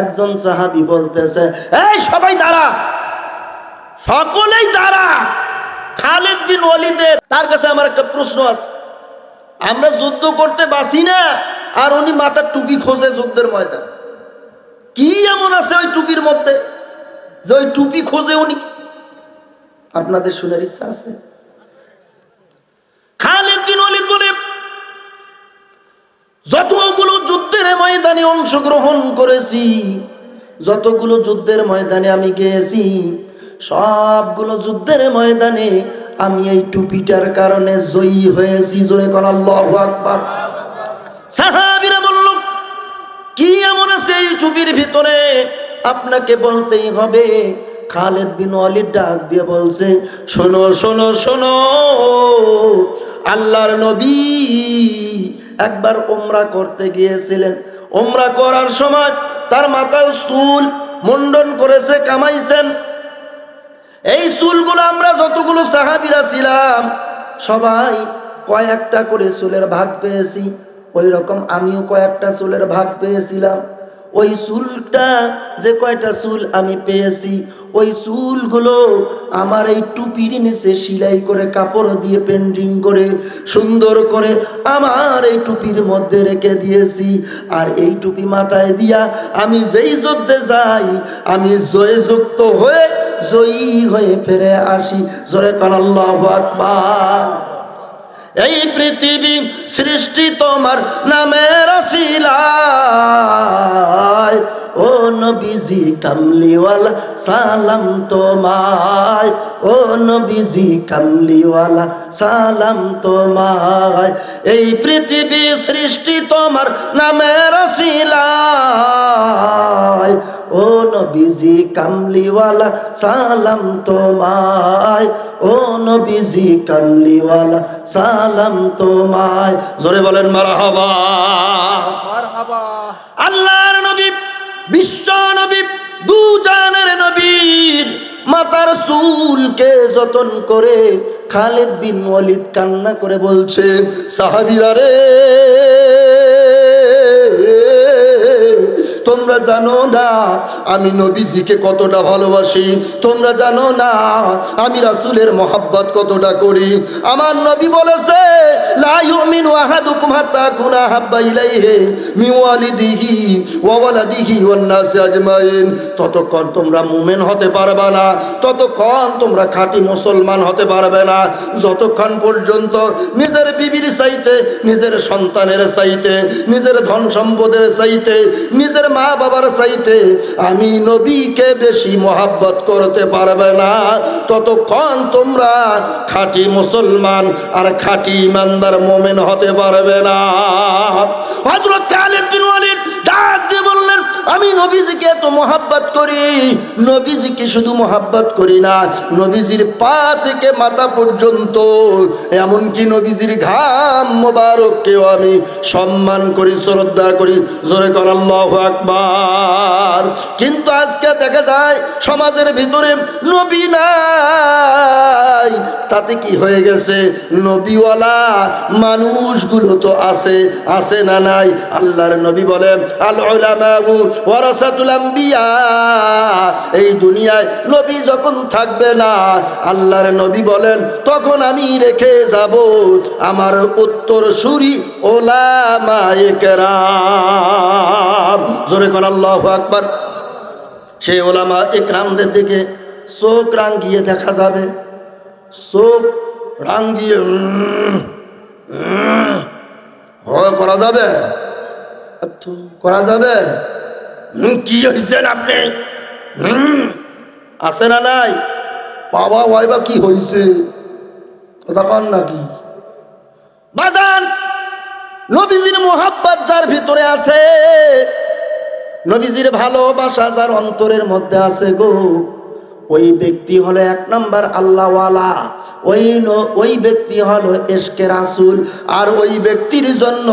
একজন সাহাবি বলতেছে, এই সবাই দাঁড়া। সকলেই দাঁড়া। খালেদ বিন ওয়ালিদের, তার কাছে আমার একটা প্রশ্ন আছে। আমরা যুদ্ধ করতে বাসি না, আর উনি মাথার টুপি খোঁজে যুদ্ধের ময়দান। কি এমন আছে ওই টুপির মধ্যে, যে ওই টুপি খোঁজে উনি? আপনাদের শোনার ইচ্ছা আছে খালেদ বিন ওয়ালিদ বলে যতগুলো যুদ্ধের ময়দানে অংশগ্রহণ করেছি। যতগুলো যুদ্ধের ময়দানে আমি গিয়েছি, সবগুলো যুদ্ধের ময়দানে আমি এই টুপিটার কারণে জয়ী হয়েছি। জোরে কোন আল্লাহু আকবার। কি এমন আছে এই টুপির ভিতরে? আপনাকে বলতেই হবে। খালেদ বিন ওয়ালিদ ডাক দিয়ে বলছে, শোনো শোনো শোনো, আল্লাহর নবী একবার ওমরা করতে গিয়েছিলেন। ওমরা করার সময় তার মাথায় চুল মুন্ডন করেছে, কামাইছেন। এই চুলগুলো আমরা যতগুলো সাহাবিরা ছিলাম, সবাই কয়েকটা করে চুলের ভাগ পেয়েছি। ওই রকম আমিও কয়েকটা চুলের ভাগ পেয়েছিলাম। ওই চুলটা যে কয়টা চুল আমি পেয়েছি, ওই চুলগুলো আমার এই টুপির নিচে সিলাই করে কাপড় দিয়ে পেন্টিং করে সুন্দর করে আমার এই টুপির মধ্যে রেখে দিয়েছি। আর এই টুপি মাথায় দিয়া আমি যেই যুদ্ধে যাই, আমি জয়যুক্ত হয়ে, জয়ী হয়ে ফিরে আসি। জোরে কান আল্লাহ আকবার। এই পৃথিবী সৃষ্টি তোমার নামের শিলায় ও নবীজি, কামলিওয়ালা, সালাম তোমায়। ও নবীজি, কামলিওয়ালা, সালাম তোমায়। এই পৃথিবী সৃষ্টি তোমার নামের শিলায় ও নবীজি কামলিওয়ালা সালাম তোমায়। ও নবীজি কামলিওয়ালা সালাম তোমায়। জোরে বলেন মারহাবা। মারহাবা। আল্লাহর নবী বিশ্ব নবী দু জানের নবীর মাতার চুলকে যতন করে খালেদ বিন ওয়ালিদ কান্না করে বলছে সাহাবিরা রে তোমরা জানো না, আমি নবীজিকে কতটা ভালোবাসি। তোমরা জানো না, আমি রাসুলের মহাব্বত কতটা করি। আমার নবী বলেছে ইউমিনু আহাদুকুম হাত্তা কুনা হাব্বা ইলাইহি মিন ওয়ালিদিহি ওয়া ওয়ালাদিহি ওয়ান নাসি আজমাইন। ততক্ষণ তোমরা মুমিন হতে পারবে না, ততক্ষণ তোমরা খাঁটি মুসলমান হতে পারবে না। যতক্ষণ পর্যন্ত নিজের বিবির চাইতে, নিজের সন্তানের চাইতে, নিজের ধন সম্পদের চাইতে, নিজের মা বাবার চাইতে আমি নবীকে বেশি মহাব্বত করতে পারবে না, ততক্ষণ তোমরা খাঁটি মুসলমান আর খাঁটি ইমানদার মোমেন হতে পারবে না। হজরত খালিদ বিন ওয়ালিদ ডাক দিয়ে বললেন আমি নবীজিকে এত মহাব্বত করি, নবীজিকে শুধু মহাব্বত করি না, নবীজির পা থেকে মাথা পর্যন্ত, এমনকি নবীজির ঘাম মোবারককেও আমি সম্মান করি, শ্রদ্ধা করি, জোরে কর আল্লাহ আকবার। কিন্তু আজকে দেখা যায়, সমাজের ভিতরে নবী নাই। তাতে কি হয়ে গেছে? নবীওয়ালা মানুষগুলো তো আছে আছে না নাই? আল্লাহর নবী বলেন আল উলামাউ এই দুনিয়ায় নবী যখন থাকবে না, আল্লাহর নবী বলেন, তখন আমি রেখে যাব আমার উত্তর সুরি একরাম। জোরে কোন আল্লাহু আকবার। সেই ওলামা একরামদের দিকে চোখ রাঙ্গিয়ে দেখা যাবে। চোখ রাঙ্গিয়ে করা যাবে? করা যাবে? হুম, কি হয়েছেন আপনি? হুম আছে না নাই? বাবা বা কি হয়েছে কথা কন নাকি? বাজান নবীজির মোহাব্বত যার ভিতরে আছে নবীজির ভালোবাসা যার অন্তরের মধ্যে আছে গো। ওই ব্যক্তি হলো এক নম্বর আল্লাহওয়ালা। ওই ওই ব্যক্তি হলো এসকে রাসুল। আর ওই ব্যক্তির জন্য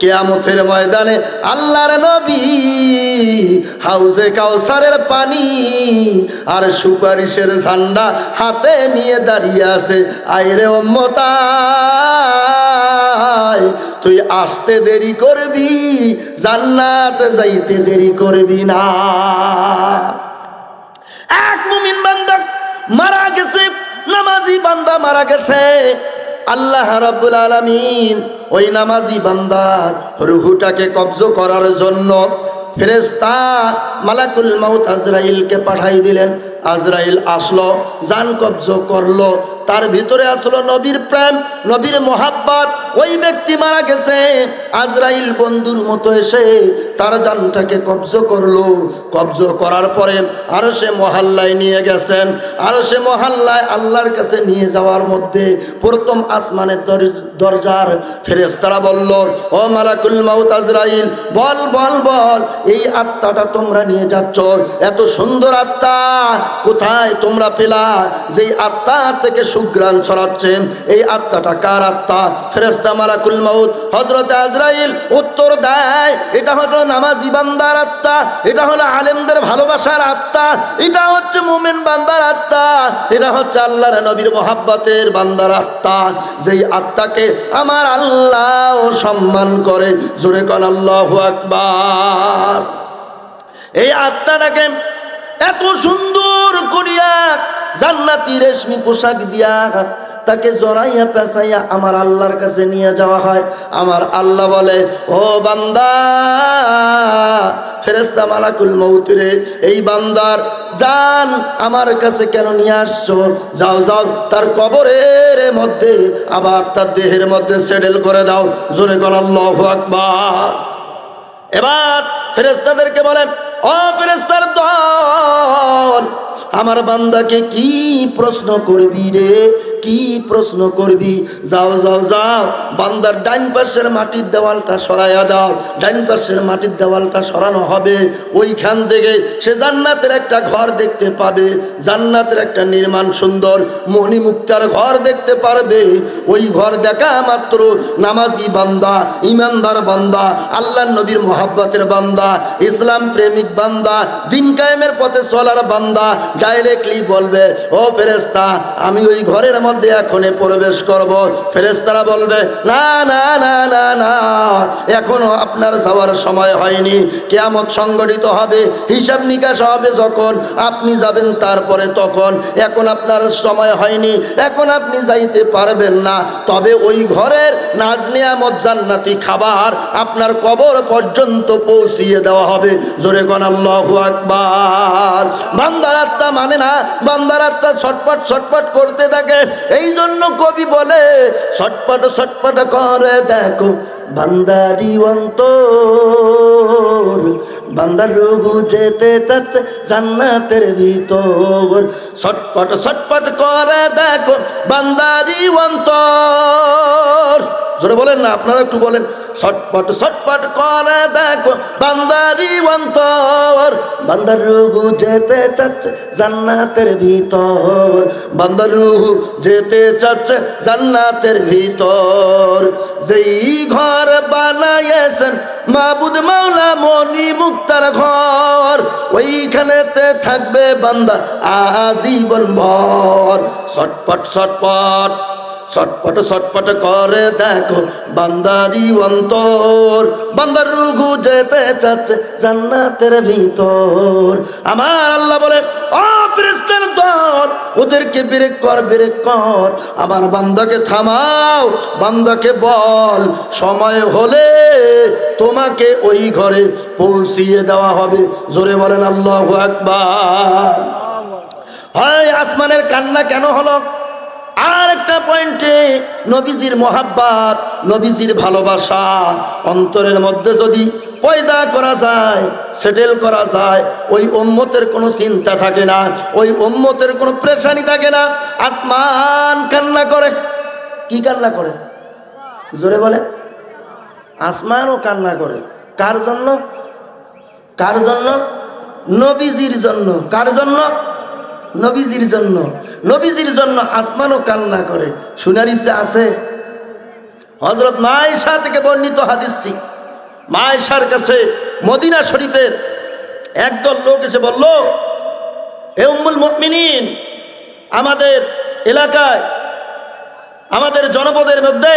কেয়ামতের ময়দানে আল্লাহর নবী হাউজে কাউসারের পানি আর সুপারিশের ঝান্ডা হাতে নিয়ে দাঁড়িয়ে আছে। আইরে অম্মতায় তুই আসতে দেরি করবি, জান্নাত যাইতে দেরি করবি না। এক মুমিন বান্দা মারা গেছে, নামাজি বান্দা মারা গেছে। আল্লাহ রাব্বুল আলামিন ওই নামাজি বান্দার রুহুটাকে কবজ করার জন্য ফেরেস্তা মালাকুল মাউত আজরাইলকে পাঠাই দিলেন। আজরাইল আসলো, জান কবজ করল, তার ভিতরে আসলো নবীর প্রেম, নবীর মোহাব্বত। ওই ব্যক্তি মারা গেছে। আজরাইল বন্ধুর মতো এসে তার জানটাকে কবজ করল। কবজ করার পরে আরও সে মহাল্লায় নিয়ে গেছেন। আরও সে মহাল্লায় আল্লাহর কাছে নিয়ে যাওয়ার মধ্যে প্রথম আসমানের দর- দরজার ফেরেস্তারা বলল, ও মালাকুল মাউত আজরাইল, বল বল বল এই আত্মাটা তোমরা নিয়ে যাচ্ছ। এত সুন্দর আত্মা, কোথায় তোমরা পেলা? যেই আত্মা থেকে সুগ্রাণ ছড়াচ্ছেন এই আত্মাটা কার আত্মা? ফেরেস্তা মালাকুল মাউদ হজরত আজরাইল উত্তর দেয়, এটা হলো নামাজি বান্দার আত্মা, এটা হলো আলেমদের ভালোবাসার আত্মা, এটা হচ্ছে মোমেন বান্দার এটা হচ্ছে আল্লাহর নবীর মোহাব্বতের বান্দার আত্মা। যেই আত্মাকে আমার আল্লাহ সম্মান করে। জোরে কন, আল্লাহ আকবার। এই আত্মাটাকে এত সুন্দর করিয়া জান্নাতি রেশমি পোশাক দিয়া তাকে জড়াইয়া পেঁচাইয়া আমার আল্লাহর কাছে নিয়ে যাওয়া হয়। আমার আল্লাহ বলে, ও বান্দা ফেরেস্তা মালাকুল মৌতিরে এই বান্দার জান আমার কাছে কেন নিয়ে আসছো? যাও যাও, তার কবরের মধ্যে, আবার তার দেহের মধ্যে সেডেল করে দাও। জোরে কোন আল্লাহ আকবার। এবার ফেরেস্তাদেরকে বলেন আমার বান্দাকে কি প্রশ্ন করবি রে? কি প্রশ্ন করবি? যাও যাও যাও, বান্দার ডাইন পাশের মাটির দেওয়ালটা সরাইয়া দাও। ডাইন পাশের মাটির দেওয়ালটা সরানো হবে। ওইখান থেকে সে জান্নাতের একটা ঘর দেখতে পাবে। জান্নাতের একটা নির্মাণ সুন্দর, মণিমুক্তার ঘর দেখতে পারবে। ওই ঘর দেখা মাত্র নামাজি বান্দা, ইমানদার বান্দা আল্লাহ নবীর মোহাব্বতের বান্দা, ইসলাম প্রেমিক বান্দা, দিন কায়েমের পথে চলার বান্দা ডাইরেক্টলি বলবে, ও ফেরেস্তা আমি ওই ঘরের মধ্যে এখনই প্রবেশ করব। ফেরেস্তারা বলবে, না না না না না এখনও আপনার যাওয়ার সময় হয়নি। কেয়ামত সংগঠিত হবে, হিসাব নিকাশ হবে যখন, আপনি যাবেন তারপরে তখন। এখন আপনার সময় হয়নি, এখন আপনি যাইতে পারবেন না। তবে ওই ঘরের নাজ নিয়ামত জান্নাতি খাবার আপনার কবর পর্যন্ত পৌঁছিয়ে দেওয়া হবে। জোরে কোন আল্লাহু মানে না, বান্দার আত্মা ছটপট করতে থাকে। এই জন্য কবি বলে, ছটপট ছটপট করে দেখো বান্দারি অন্তর। বান্দার রঘু যেতে চাচ্ছে জান্নাতের ভিতর। ছটপট ছটপট করে দেখো বান্দারি অন্তর। জোরে বলেন না আপনারা একটু বলেন। ছটপট ছটপট করে দেখো, বান্দারি অন্তর, বান্দার রুহু যেতে চাচ্ছে জান্নাতের ভিতর। বান্দার রুহু যেতে চাচ্ছে জান্নাতের ভিতর। যেই ঘর বানাইয়েছেন মাবুদ মাওলা মনি মুক্তার ঘর, ওইখানেতে থাকবে বান্দা আজীবন ভর। ছটপট ছটপট। ছটপট ছটপট করে দেখো বান্দারি অন্তর। বান্দার রুঘু যেতে চাচ্ছে জান্নাতের ভিতর। আমার আল্লাহ বলে ও ফেরেশতার দল, ওদেরকে ব্রেক কর ব্রেক কর। আমার বান্দাকে থামাও, বান্দাকে বল। সময় হলে তোমাকে ওই ঘরে পৌঁছিয়ে দেওয়া হবে। জোরে বলেন আল্লাহ আকবার। হয় আসমানের কান্না কেন হলো? আর একটা পয়েন্টে নবীজির মোহাব্বাত, নবীজির ভালোবাসা অন্তরের মধ্যে যদি পয়দা করা যায় সেটেল করা যায়, ওই ওম্মতের কোনো চিন্তা থাকে না, ওই ওম্মতের কোনো প্রেশানি থাকে না, আসমান কান্না করে। কি কান্না করে? জোরে বলে আসমানও কান্না করে। কার জন্য? কার জন্য? নবীজির জন্য। কার জন্য? নবীজির জন্য নবীজির জন্য আসমানও কান্না করে। শোনার ইচ্ছে আছে? হজরত মায়েশা থেকে বর্ণিত হাদিসটি। মায়েশার কাছে মদিনা শরীফের একদল লোক এসে বলল, এ উম্মুল মুমিনিন, আমাদের এলাকায়, আমাদের জনপদের মধ্যে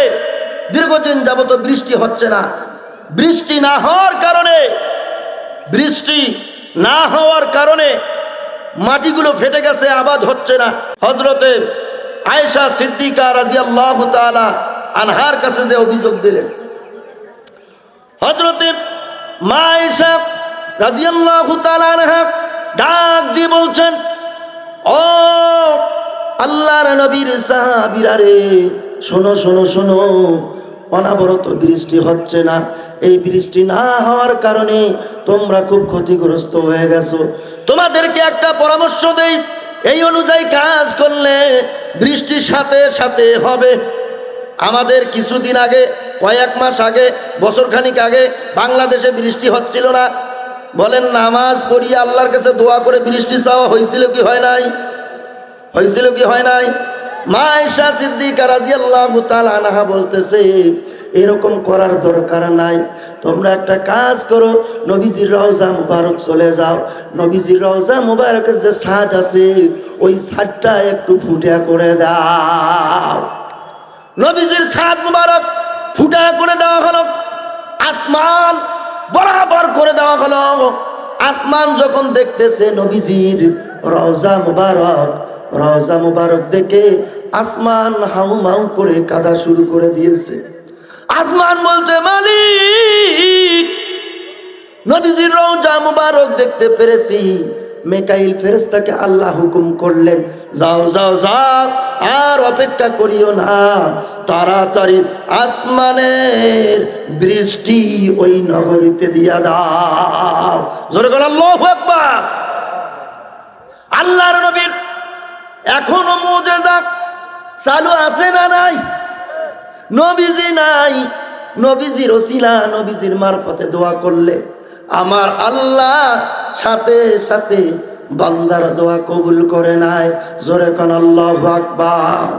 দীর্ঘদিন যাবত বৃষ্টি হচ্ছে না। বৃষ্টি না হওয়ার কারণে, বৃষ্টি না হওয়ার কারণে মাটিগুলো ফেটে গেছে, আবাদ হচ্ছে না। হজরতে আয়েশা সিদ্দিকা রাজিয়াল্লাহ তাআলা আনহার কাছে যে অভিযোগ দিলেন। হজরতে মা আয়েশা তাআলা আনহা ডাক দিয়ে বলছেন, ও আল্লাহর নবীর সাহাবীরা রে, শোনো শোনো শোনো অনাবরত বৃষ্টি হচ্ছে না। এই বৃষ্টি না হওয়ার কারণে তোমরা খুব ক্ষতিগ্রস্ত হয়ে গেছো। তোমাদেরকে একটা পরামর্শ দেই, এই অনুযায়ী কাজ করলে বৃষ্টির সাথে সাথে হবে। আমাদের কিছুদিন আগে, কয়েক মাস আগে, বছরখানিক আগে বাংলাদেশে বৃষ্টি হচ্ছিল না। বলেন, নামাজ পড়িয়ে আল্লাহর কাছে দোয়া করে বৃষ্টি চাওয়া হয়েছিল কি হয় নাই? হয়েছিল কি হয় নাই? মা ঈশা সিদ্দিকা রাজিয়াল্লাহু তাআলা আনহা বলতেছে, এরকম করার দরকার নাই। তোমরা একটা কাজ করো, নবীজির রওজা মুবারক চলে যাও। নবীজির রওজা মুবারকের যে ছাদ আছে, ওই ছাদটা একটু ফুটা করে দাও। নবীজির ছাদ মুবারক ফুটা করে দেওয়া হলো। আসমান বরাবর করে দেওয়া হলো। আসমান যখন দেখতেছে নবীজির রওজা মুবারক রওজা মুবারক দেখে আসমান হাউ মাউ করে কাদা শুরু করে দিয়েছে। আসমান বলছে, মালিক, নবীজির রওজা মুবারক দেখতে পেরেছি। মেকাইল ফেরেস্তাকে আল্লাহ হুকুম করলেন, যাও যাও যাও, আর অপেক্ষা করিও না। তাড়াতাড়ি আসমানের বৃষ্টি ওই নগরীতে দিয়া দাও। জোরে আল্লাহু আকবার। আল্লাহর নবীর এখনও যাক চালু আছে না নাই? নবীজি নাই। নবীজির ওসিলা, নবীজির মারফতে দোয়া করলে আমার আল্লাহ সাথে সাথে বান্দার দোয়া কবুল করে নাই জোরে কন, আল্লাহ আকবার।